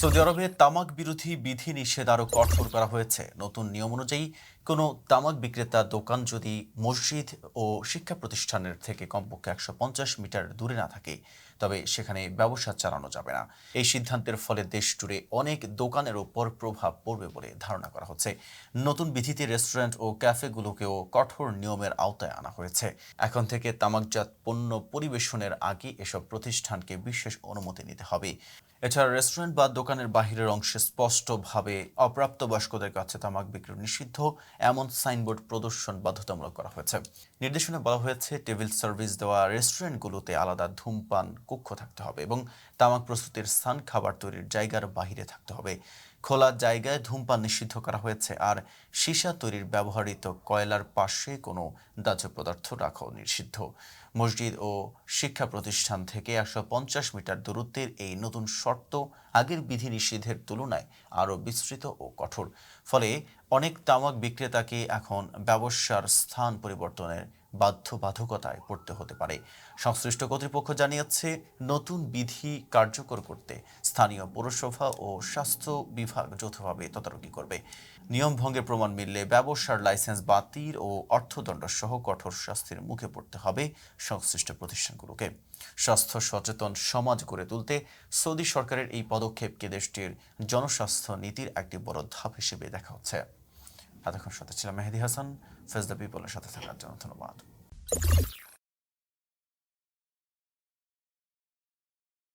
Saudi আরবে তামাক বিরোধী বিধি নিষেধ আরও কঠোর করা হয়েছে। নতুন নিয়ম অনুযায়ী কোনো তামাক বিক্রেতা দোকান যদি মসজিদ ও শিক্ষা প্রতিষ্ঠানের থেকে কমপক্ষে একশো পঞ্চাশ মিটার দূরে না থাকে, তবে সেখানে ব্যবসা চালানো যাবে না। এই সিদ্ধান্তের ফলে দেশ জুড়ে অনেক দোকানের ওপর প্রভাব পড়বে বলে ধারণা করা হচ্ছে। নতুন বিধিতে রেস্টুরেন্ট ও ক্যাফেগুলোকেও কঠোর নিয়মের আওতায় আনা হয়েছে। এখন থেকে তামাকজাত পণ্য পরিবেশনের আগে এসব প্রতিষ্ঠানকে বিশেষ অনুমতি নিতে হবে। এছাড়া রেস্টুরেন্ট বা দোকানের বাহিরের অংশে স্পষ্টভাবে অপ্রাপ্তবয়স্কদের কাছে তামাক বিক্রি নিষিদ্ধ। এমন সাইনবোর্ড প্রদর্শন বাধ্যতামূলক করা হয়েছে। নির্দেশনা বলা হয়েছে, টেবিল সার্ভিস দেওয়া রেস্টুরেন্টগুলোতে আলাদা ধূমপান, কক্ষ থাকতে হবে এবং তামাক প্রস্তুতির স্থান, খাবার তৈরির জায়গার বাহিরে থাকতে হবে। খোলা জায়গায় ধূমপান নিষিদ্ধ করা হয়েছে আর সীসা তৈরির ব্যবহৃত কয়লার পাশে কোনো দাহ্য পদার্থ রাখাও নিষিদ্ধ। মসজিদ ও শিক্ষা প্রতিষ্ঠান থেকে একশো পঞ্চাশ মিটার দূরত্বের এই নতুন শর্ত আগের বিধি নিষেধের তুলনায় আরও বিস্তৃত ও কঠোর। ফলে অনেক তামাক বিক্রেতাকে এখন ব্যবসার স্থান পরিবর্তনের বাধ্যবাধকতায় পড়তে হতে পারে। সংশ্লিষ্ট কর্তৃপক্ষ জানিয়েছে, নতুন বিধি কার্যকর করতে স্থানীয় পৌরসভা ও স্বাস্থ্য বিভাগ যৌথভাবে তদারকি করবে। নিয়ম ভঙ্গের প্রমাণ মিললে ব্যবসার লাইসেন্স বাতিল ও অর্থদণ্ড সহ কঠোর শাস্তির মুখে পড়তে হবে সংশ্লিষ্ট প্রতিষ্ঠানগুলোকে। স্বাস্থ্য সচেতন সমাজ গড়ে তুলতে সৌদি সরকারের এই পদক্ষেপকে দেশটির জনস্বাস্থ্য নীতির একটি বড় ধাপ হিসেবে দেখা হচ্ছে। এতক্ষণ সাথে ছিলাম মেহেদি হাসান ফেজ দ্য পিপলের সাথে থাকার জন্য ধন্যবাদ।